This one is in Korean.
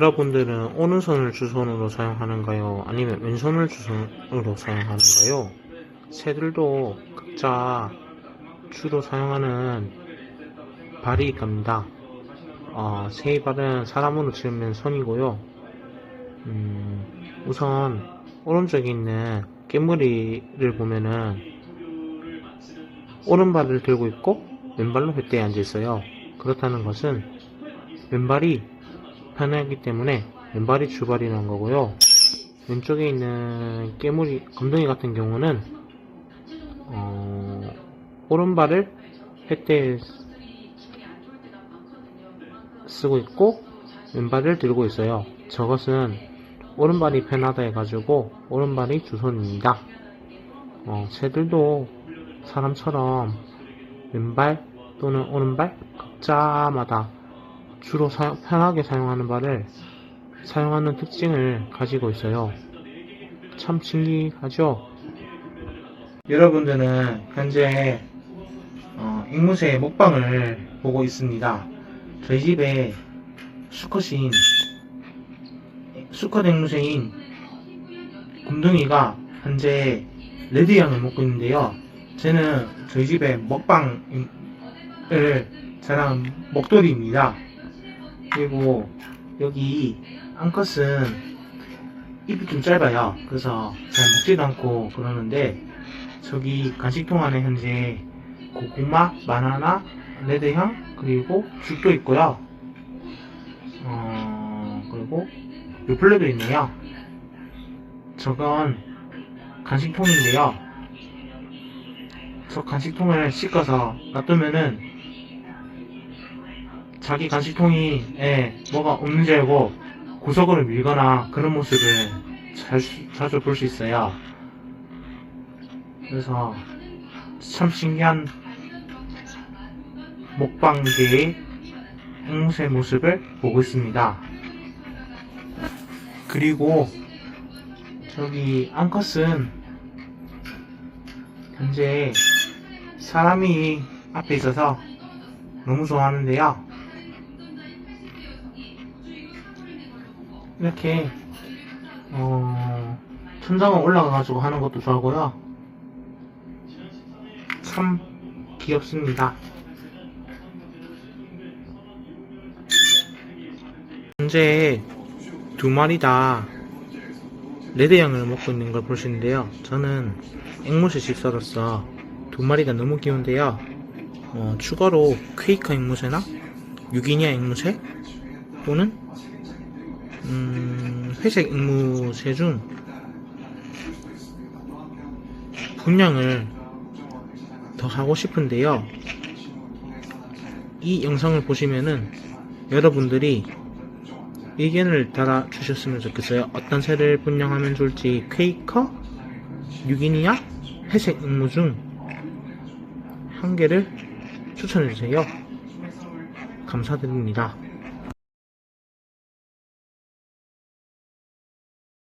여러분들은 오른손을 주손으로 사용하는가요? 아니면 왼손을 주손으로 사용하는가요? 새들도 각자 주로 사용하는 발이 갑니다. 어, 새의 발은 사람으로 치면 손이고요. 음, 우선 오른쪽에 있는 깨물이를 보면은 오른발을 들고 있고 왼발로 뱃대에 앉아 있어요. 그렇다는 것은 왼발이 편하기 때문에 왼발이 주발이라는 거고요. 왼쪽에 있는 깨물이 검둥이 같은 경우는 어, 오른발을 뱃대에 쓰고 있고 왼발을 들고 있어요. 저것은 오른발이 편하다 해가지고 오른발이 주손입니다. 어, 새들도 사람처럼 왼발 또는 오른발 각자마다 주로 사- 편하게 사용하는 발을 사용하는 특징을 가지고 있어요. 참 신기하죠? 여러분들은 현재 어, 앵무새 먹방을 보고 있습니다. 저희 집에 수컷인 수컷 앵무새인 곰둥이가 현재 레드향을 먹고 있는데요. 쟤는 저희 집에 먹방을 잘하는 먹돌이입니다. 그리고 여기 암컷은 입이 좀 짧아요. 그래서 잘 먹지도 않고 그러는데 저기 간식통 안에 현재 고구마, 바나나, 레드향 그리고 죽도 있고요. 어 그리고 요플레도 있네요. 저건 간식통인데요. 저 간식통을 씻어서 놔두면은 자기 간식통이에 뭐가 없는 줄 알고 구석으로 밀거나 그런 모습을 자주, 자주 볼 수 있어요. 그래서 참 신기한 먹방계의 앵무새 모습을 보고 있습니다. 그리고 저기 앙컷은 현재 사람이 앞에 있어서 너무 좋아하는데요. 이렇게 어, 천장에 올라가가지고 하는 것도 좋아하고요. 참 귀엽습니다. 현재 두 마리 다 레드향을 먹고 있는 걸 보시는데요. 저는 앵무새 집사로서 두 마리 다 너무 귀여운데요. 어, 추가로 퀘이커 앵무새나 유기니아 앵무새 또는 음, 회색 앵무새 중 분양을 더 하고 싶은데요. 이 영상을 보시면은 여러분들이 의견을 달아주셨으면 좋겠어요. 어떤 새를 분양하면 좋을지 퀘이커, 유기니아, 회색 앵무 중 한 개를 추천해주세요. 감사드립니다.